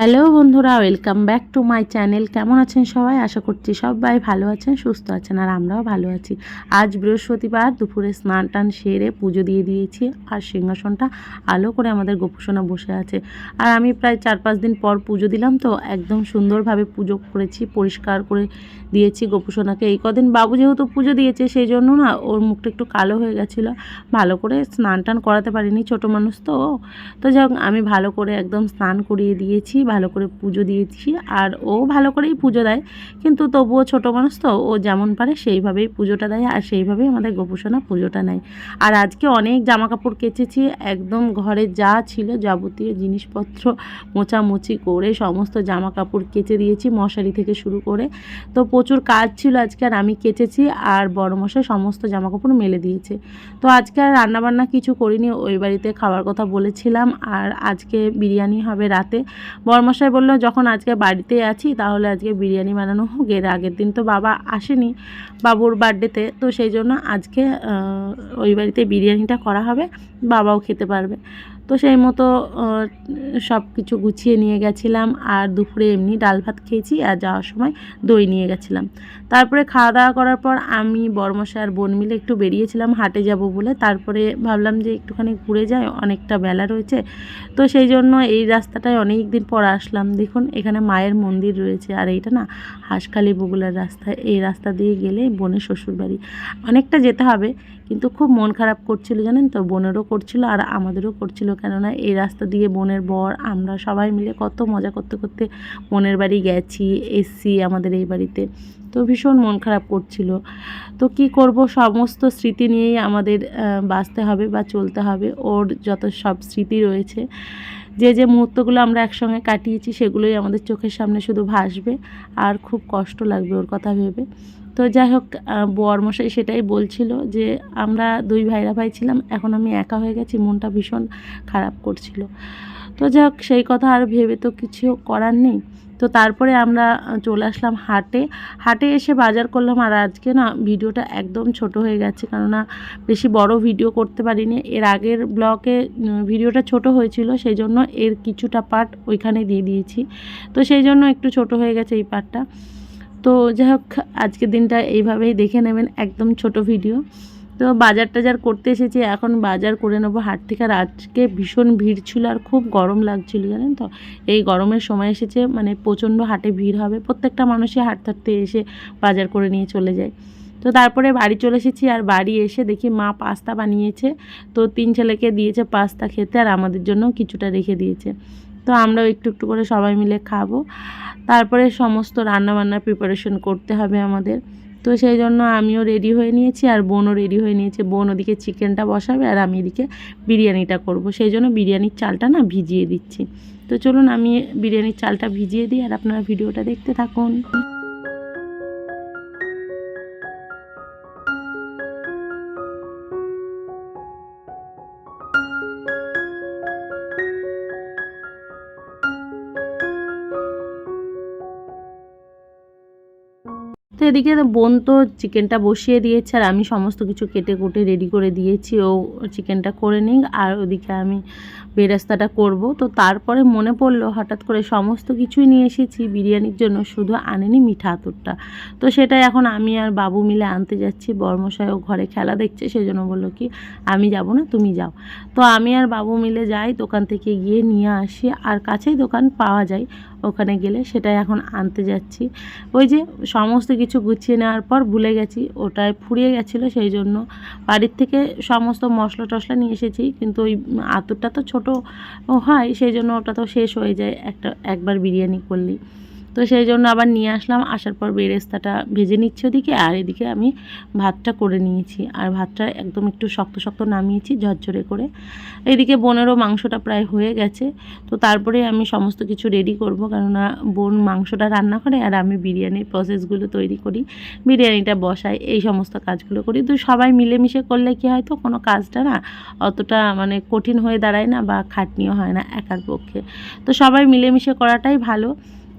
Hello বন্ধুরা, welcome back to my channel. কেমন আছেন সবাই? আশা করছি সবাই ভালো আছেন, সুস্থ আছেন, আর আমরাও ভালো আছি। আজ বৃহস্পতিবার, দুপুরে স্নান টান সেরে পুজো দিয়ে দিয়েছি, আর সিংহাসনটা আলো করে আমাদের গোপুসোনা বসে আছে। আর আমি প্রায় চার পাঁচ দিন পর পুজো দিলাম, তো একদম সুন্দরভাবে পুজো করেছি, পরিষ্কার করে দিয়েছি গোপুসোনাকে। এই কদিন বাবু যেহেতু পুজো দিয়েছে, সেই জন্য না ওর মুখটা একটু কালো হয়ে গেছিল। ভালো করে স্নান টান করাতে পারিনি, ছোটো মানুষ তো। তো যাই আমি ভালো করে একদম স্নান করিয়ে দিয়েছি ভালো করে পুজো দিয়েছি আর ও ভালো করেই পুজো দেয়। কিন্তু তবুও ছোটো মানুষ তো, ও যেমন পারে সেইভাবেই পুজোটা দেয় আর সেইভাবেই আমাদের গোপুসোনা পুজোটা নেয়। আর আজকে অনেক জামা কাপড় কেচেছি, একদম ঘরে যা ছিল যাবতীয় জিনিসপত্র মোছামুছি করে সমস্ত জামা কাপড় কেচে দিয়েছি মশারি থেকে শুরু করে। তো প্রচুর কাজ ছিল আজকে আর আমি কেচেছি আর বড় মশাই সমস্ত জামা কাপড় মেলে দিয়েছে। তো আজকে আর রান্নাবান্না কিছু করিনি, ওই বাড়িতে খাওয়ার কথা বলেছিলাম আর আজকে বিরিয়ানি হবে রাতে। বরমশাই বলল, যখন আজকে বাড়িতে আছি, তাহলে আজকে বিরিয়ানি বানানো হোক। এর আগের দিন তো বাবা আসেনি বাবুর বার্থডেতে। তো সেই জন্য আজকে ওই বাড়িতে বিরিয়ানিটা করা হবে। বাবাও খেতে পারবে। তো সেই মতো সব কিছু গুছিয়ে নিয়ে গেছিলাম। আর দুপুরে এমনি ডাল ভাত খেয়েছি আর যাওয়ার সময় দই নিয়ে গেছিলাম। তারপরে খাওয়া দাওয়া করার পর আমি, বরমশাই আর বোন মিলে একটু বেরিয়েছিলাম হাটে যাব বলে। তারপরে ভাবলাম যে একটুখানি ঘুরে যায় অনেকটা বেলা রয়েছে। তো সেই জন্য এই রাস্তাটায় অনেক দিন পর আসলাম। দেখুন, এখানে মায়ের মন্দির রয়েছে। আর এইটা না, হাঁসখালি বগুলার রাস্তা। এই রাস্তা দিয়ে গেলে বোনের শ্বশুরবাড়ি। অনেকটা যেতে হবে। কিন্তু খুব মন খারাপ করছিল, জানেন তো? বোনেরও করছিল আর আমাদেরও করছিল। কেননা এই রাস্তা দিয়ে বোনের বর, আমরা সবাই মিলে কত মজা করতে করতে বোনের বাড়ি গেছি, এসছি আমাদের এই বাড়িতে। তো ভীষণ মন খারাপ করছিল। তো কি করব? সমস্ত স্মৃতি নিয়েই আমাদের বাঁচতে হবে বা চলতে হবে। ওর যত সব স্মৃতি রয়েছে, যে যে মুহূর্তগুলো আমরা একসঙ্গে কাটিয়েছি, সেগুলোই আমাদের চোখের সামনে শুধু ভাসবে। আর খুব কষ্ট লাগবে ওর কথা ভেবে। তো যাই হোক বরমশাই সেটাই বলছিল যে, আমরা দুই ভাইরা ভাই ছিলাম, এখন আমি একা হয়ে গেছি, মনটা ভীষণ খারাপ করছিল। তো যাই হোক, সেই কথা আর ভেবে তো কিছু করার নেই। তো তারপরে আমরা চলে আসলাম হাটে। হাটে এসে বাজার করলাম, আর আজকে না ভিডিওটা একদম ছোট হয়ে গেছে, কেননা বেশি বড় ভিডিও করতে পারিনি। এর আগের ব্লগে ভিডিওটা ছোট হয়েছিল সেই জন্য এর কিছুটা পার্ট ওইখানে দিয়ে দিয়েছি। তো সেই জন্য একটু ছোট হয়ে গেছে এই পার্টটা তো যাই হোক আজকের দিনটা এইভাবেই দেখে নেবেন, একদম ছোট ভিডিও। তো বাজার টাজার করতে এসেছি, এখন বাজার করে নেব হাট থেকে। আর আজকে ভীষণ ভিড় ছিল আর খুব গরম লাগছিল, জানেন তো? এই গরমের সময় এসেছে মানে প্রচণ্ড হাটে ভিড় হবে। প্রত্যেকটা মানুষই হাট থাকতে এসে বাজার করে নিয়ে চলে যায়। তো তারপরে বাড়ি চলে এসেছি, আর বাড়ি এসে দেখি মা পাস্তা বানিয়েছে। তো তিন ছেলেকে দিয়েছে পাস্তা খেতে, আর আমাদের জন্য কিছুটা রেখে দিয়েছে। তো আমরাও একটু একটু করে সবাই মিলে খাব। তারপরে সমস্ত রান্নাবান্নার প্রিপারেশন করতে হবে আমাদের। তো সেই জন্য আমিও রেডি হয়ে নিয়েছি আর বোনও রেডি হয়ে নিয়েছে। বোন ওদিকে চিকেনটা বসাবে আর আমি এদিকে বিরিয়ানিটা করব। সেই জন্য বিরিয়ানির চালটা না ভিজিয়ে দিচ্ছি। তো চলুন আমি বিরিয়ানির চালটা ভিজিয়ে দিই আর আপনারা ভিডিওটা দেখতে থাকুন। তো এদিকে বোন তো চিকেনটা বসিয়ে দিয়েছে আর আমি সমস্ত কিছু কেটে কুটে রেডি করে দিয়েছি, ও চিকেনটা করে নিক আর ওদিকে আমি বেরাস্তাটা করব। তো তারপরে মনে পড়ল হঠাৎ করে সমস্ত কিছুই নিয়ে এসেছি, বিরিয়ানির জন্য শুধু আনেনি মিঠা আতরটা। তো সেটাই এখন আমি আর বাবু মিলে আনতে যাচ্ছি বর্মশাইও ঘরে খেলা দেখছে সেই জন্য বলল কি, আমি যাব না, তুমি যাও। তো আমি আর বাবু মিলে যাই, দোকান থেকে গিয়ে নিয়ে আসি আর কাছেই দোকান পাওয়া যায়, ওখানে গেলে সেটাই এখন আনতে যাচ্ছি। ওই যে সমস্ত কিছু গুছিয়ে নেওয়ার পর ভুলে গেছি, ওটায় ফুরিয়ে গেছিল সেই জন্য। বাড়ির থেকে সমস্ত মশলা টশলা নিয়ে এসেছি, কিন্তু ওই আতরটা তো ছোটো হয়, সেই জন্য ওটা তো শেষ হয়ে যায় একটা, একবার বিরিয়ানি করলেই তো সেই জন্য আবার নিয়ে আসলাম। আসার পর বেরেস্তাটা ভেজে নিচ্ছি ওদিকে, আর এদিকে আমি ভাতটা করে নিয়েছি। আর ভাতটা একদম একটু শক্ত শক্ত নামিয়েছি, ঝরঝরে করে। এদিকে বোনেরও মাংসটা প্রায় হয়ে গেছে। তো তারপরে আমি সমস্ত কিছু রেডি করব, কেননা বোন মাংসটা রান্না করে আর আমি বিরিয়ানির প্রসেসগুলো তৈরি করি। বিরিয়ানিটা বসাই, এই সমস্ত কাজগুলো করি। তো সবাই মিলেমিশে করলে কি হয় তো, কোনো কাজটা না অতটা মানে কঠিন হয়ে দাঁড়ায় না বা খাটনিও হয় না একার পক্ষে। তো সবাই মিলেমিশে করাটাই ভালো।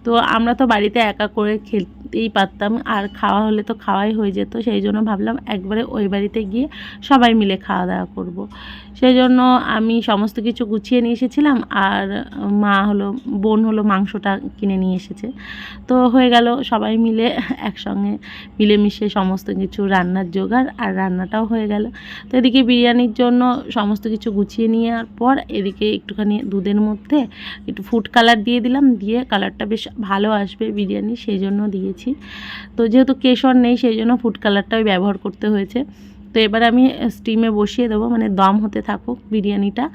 তো আমরা তো বাড়িতে একা করে খেতে দিতেই পারতাম। আর খাওয়া হলে তো খাওয়াই হয়ে যেত। সেই জন্য ভাবলাম একবারে ওই বাড়িতে গিয়ে সবাই মিলে খাওয়া দাওয়া করব। সেই জন্য আমি সমস্ত কিছু গুছিয়ে নিয়ে এসেছিলাম। আর মা হলো, বোন হলো মাংসটা কিনে নিয়ে এসেছে। তো হয়ে গেল সবাই মিলে একসঙ্গে মিলেমিশে সমস্ত কিছু রান্নার জোগাড় আর রান্নাটাও হয়ে গেল। তো এদিকে বিরিয়ানির জন্য সমস্ত কিছু গুছিয়ে নেওয়ার পর এদিকে একটুখানি দুধের মধ্যে একটু ফুড কালার দিয়ে দিলাম। দিয়ে কালারটা বেশ ভালো আসবে বিরিয়ানি, সেই জন্য দিয়েছি। তো যেহেতু কেশর নেই, সেই জন্য ফুড কালারটাই ব্যবহার করতে হয়েছে। তো এবার আমি স্টিমে বসিয়ে দেবো মানে দম হতে থাকুক বিরিয়ানিটা।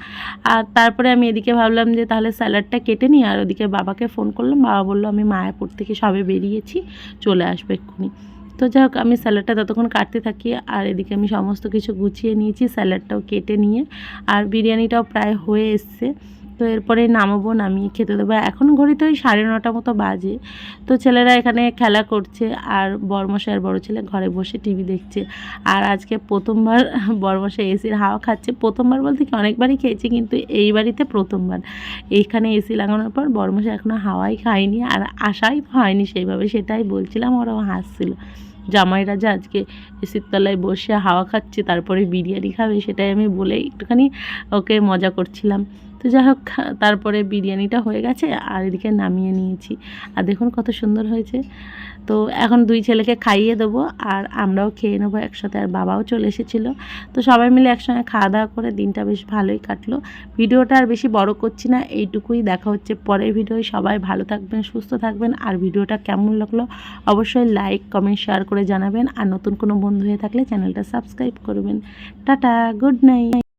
আর তারপরে আমি এদিকে ভাবলাম যে তাহলে স্যালাডটা কেটে নিই, আর ওদিকে বাবাকে ফোন করলাম। বাবা বলল, আমি মায়াপুর থেকে সবে বেরিয়েছি, চলে আসবে এক্ষুনি। তো যাই হোক, আমি স্যালাডটা ততক্ষণ কাটতে থাকি, আর এদিকে আমি সমস্ত কিছু গুছিয়ে নিয়েছি স্যালাডটাও কেটে নিয়ে। আর বিরিয়ানিটাও প্রায় হয়ে এসছে। তো এরপরে নামাবো, নামিয়ে খেতে দেবো। এখন ঘড়িতে ওই সাড়ে নটা মতো বাজে। তো ছেলেরা এখানে খেলা করছে আর বড়মশাই আর বড় ছেলে ঘরে বসে টিভি দেখছে। আর আজকে প্রথমবার বড়মশাই এসির হাওয়া খাচ্ছে। প্রথমবার বলতে কি অনেকবারই খেয়েছি, কিন্তু এই বাড়িতে প্রথমবার। এইখানে এসি লাগানোর পর বড়মশাই এখনও হাওয়াই খায়নি আর আশাই হয়নি সেইভাবে, সেটাই বলছিলাম, ওরাও হাসছিল। জামাইরা যে আজকে এসির তলায় বসে হাওয়া খাচ্ছে, তারপরে বিরিয়ানি খাবে, সেটাই আমি বলে একটুখানি ওকে মজা করছিলাম। তো যাই হোক, তারপরে বিরিয়ানিটা হয়ে গেছে, আর এদিকে নামিয়ে নিয়েছি। আর দেখুন কত সুন্দর হয়েছে। তো এখন দুই ছেলেকে খাইয়ে দেবো, আর আমরাও খেয়ে নেব একসাথে, আর বাবাও চলে এসেছিল। তো সবাই মিলে একসঙ্গে খাওয়া দাওয়া করে দিনটা বেশ ভালোই কাটলো। ভিডিওটা আর বেশি বড় করছি না, এইটুকুই দেখা হচ্ছে পরের ভিডিওয়। সবাই ভালো থাকবেন, সুস্থ থাকবেন, আর ভিডিওটা কেমন লাগল অবশ্যই লাইক, কমেন্ট, শেয়ার করে জানাবেন। আর নতুন কোনো বন্ধু হয়ে থাকলে চ্যানেলটা সাবস্ক্রাইব করবেন। টাটা, গুড নাইট।